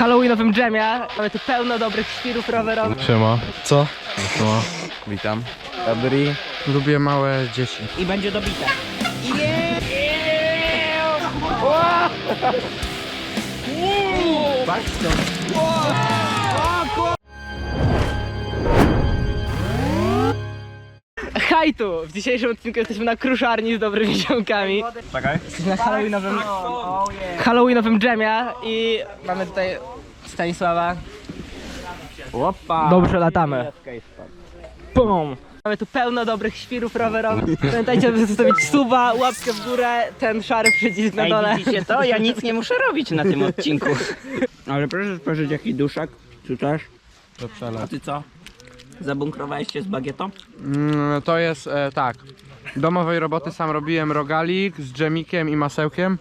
halloweenowym dżemie. Mamy tu pełno dobrych świrów rowerowych. Siema. Co? Siema. Witam. Dobry. Lubię małe dzieci. I będzie dobite. Hej W dzisiejszym odcinku jesteśmy na kruszarni z dobrymi ziomkami. Czekaj. Jesteśmy na halloweenowym, halloweenowym dżemie i mamy tutaj Stanisława. Opa. Dobrze latamy. Pum! Mamy tu pełno dobrych świrów rowerowych. Pamiętajcie, aby zostawić suba, łapkę w górę, ten szary przycisk na Ej, dole. widzicie to? Ja nic nie muszę robić na tym odcinku. Ale proszę spojrzeć jaki duszak. Czy też? A ty co? Zabunkrowałeś się z bagietą? Mm, to jest e, tak. Domowej roboty sam robiłem rogalik z dżemikiem i masełkiem.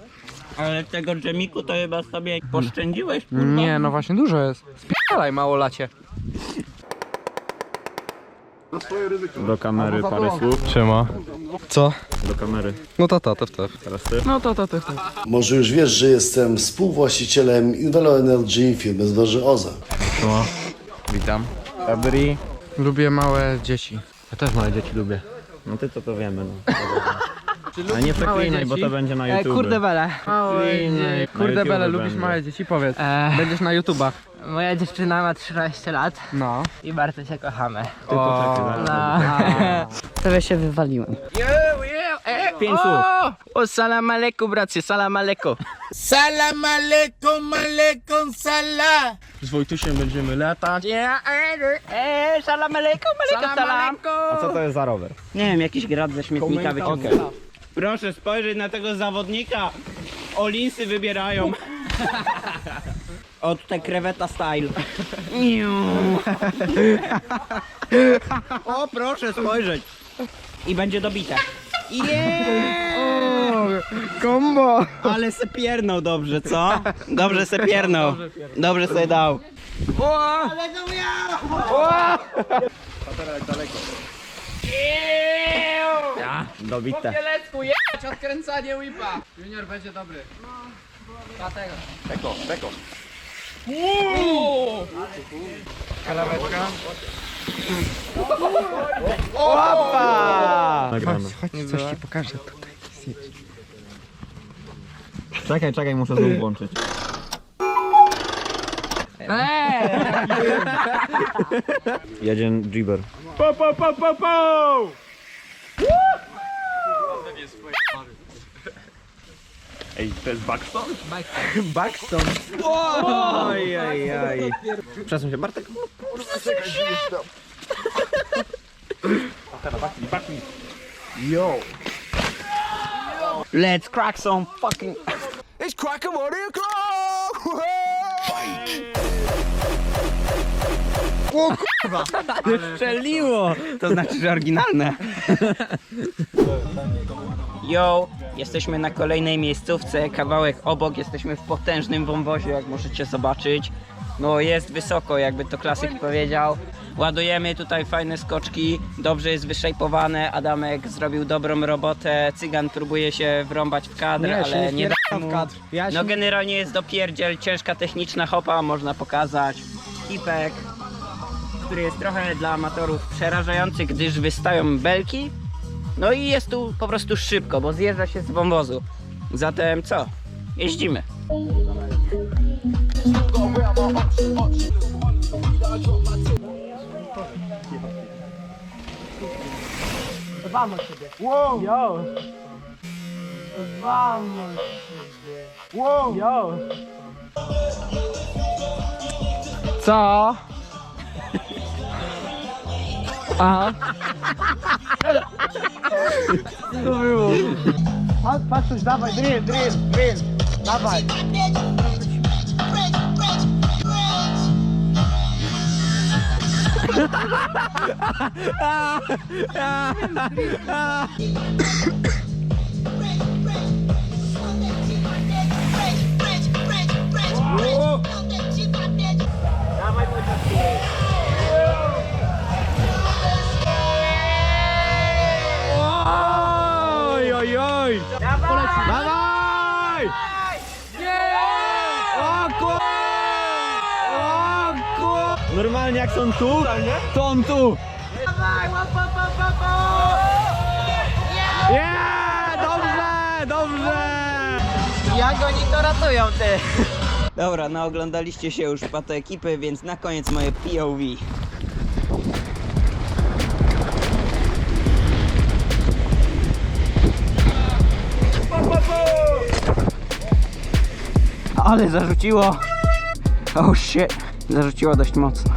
Ale tego dżemiku to chyba sobie poszczędziłeś, kurwa. Nie, no właśnie dużo jest. Spierdalaj mało lacie. Do kamery parę słów. Siema. Co? Do kamery. No to to, to, to. Teraz ty. No to to, to, to. Może już wiesz, że jestem współwłaścicielem Invelo Energy firmy z Dworzy OZE. Siema. Witam. Dobry. Lubię małe dzieci. Ja też małe dzieci lubię. No ty to to wiemy. No. A nie przeklinaj, bo to dzieci? będzie na E, YouTube. kurde bele. Małe dzieci. Kurde YouTube bele, lubisz małe dzieci? Powiedz. E, Będziesz na YouTubach. moja dziewczyna ma 13 lat No. i bardzo się kochamy. Ty poczekaj, No. zaraz. Prawie się wywaliłem. Pięć słów. O, salam aleikum, bracie, salam aleikum. Salam alaikum, alaikum salam. Z Wojtusiem będziemy latać. E, salam aleikum salam. A co to jest za rower? Nie wiem, jakiś grad ze śmietnika wyciągnął. Proszę spojrzeć na tego zawodnika. Olinsy wybierają. O tutaj kreweta style. O proszę spojrzeć. I będzie dobite. Kombo! Ale se piernął dobrze, co? Dobrze se piernął. Dobrze sobie dał. Ja, dobite. Kielecku, jechać, odkręcanie whipa. Junior będzie dobry. Dlatego. Beko, beko. Kalaweczka. Nagramy. Chodź, coś ci pokażę tutaj. Czekaj, czekaj, muszę znowu włączyć. Jedzie Jibber. Po, po, po, po, po! Ej, to jest Buxton? Buxton. Oj, oj, oj. Przesuń się, Bartek. Let's crack some fucking... It's crack a what o'clock. Strzeliło! To znaczy, że oryginalne. Yo, jesteśmy na kolejnej miejscówce, kawałek obok, jesteśmy w potężnym wąwozie, jak możecie zobaczyć. No jest wysoko, jakby to klasyk powiedział. Ładujemy tutaj fajne skoczki, dobrze jest wyszejpowane, Adamek zrobił dobrą robotę, Cygan próbuje się wrąbać w kadr, Nie, się ale nie nie da wrąbam w mu. kadr. Ja No generalnie jest dopierdziel, ciężka techniczna hopa, można pokazać. Hipek, który jest trochę dla amatorów przerażający, gdyż wystają belki. No i jest tu po prostu szybko, bo zjeżdża się z wąwozu. Zatem co? Jeździmy. Yo. Vamos. Wow. Yo. Co? Aha. Passos, dava, drible, drible, drible. ah, ah, ah, ah. Dawaj! Dawaj! O, kur... Normalnie jak są tu, to on tu. Yeah! Dobrze, dobrze! Jak oni to ratują, ty? Dobra, no oglądaliście się już pato ekipy, więc na koniec moje POV. Ale zarzuciło. Oh shit. Zarzuciło dość mocno.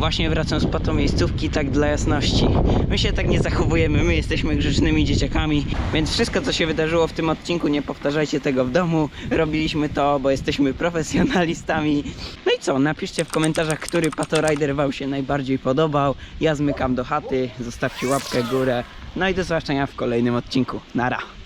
Właśnie wracam z pato miejscówki, tak dla jasności. My się tak nie zachowujemy, my jesteśmy grzecznymi dzieciakami, więc wszystko co się wydarzyło w tym odcinku, nie powtarzajcie tego w domu. Robiliśmy to, bo jesteśmy profesjonalistami. No i co, napiszcie w komentarzach, który pato rider wam się najbardziej podobał. Ja zmykam do chaty, zostawcie łapkę górę. No i do zobaczenia w kolejnym odcinku. Nara!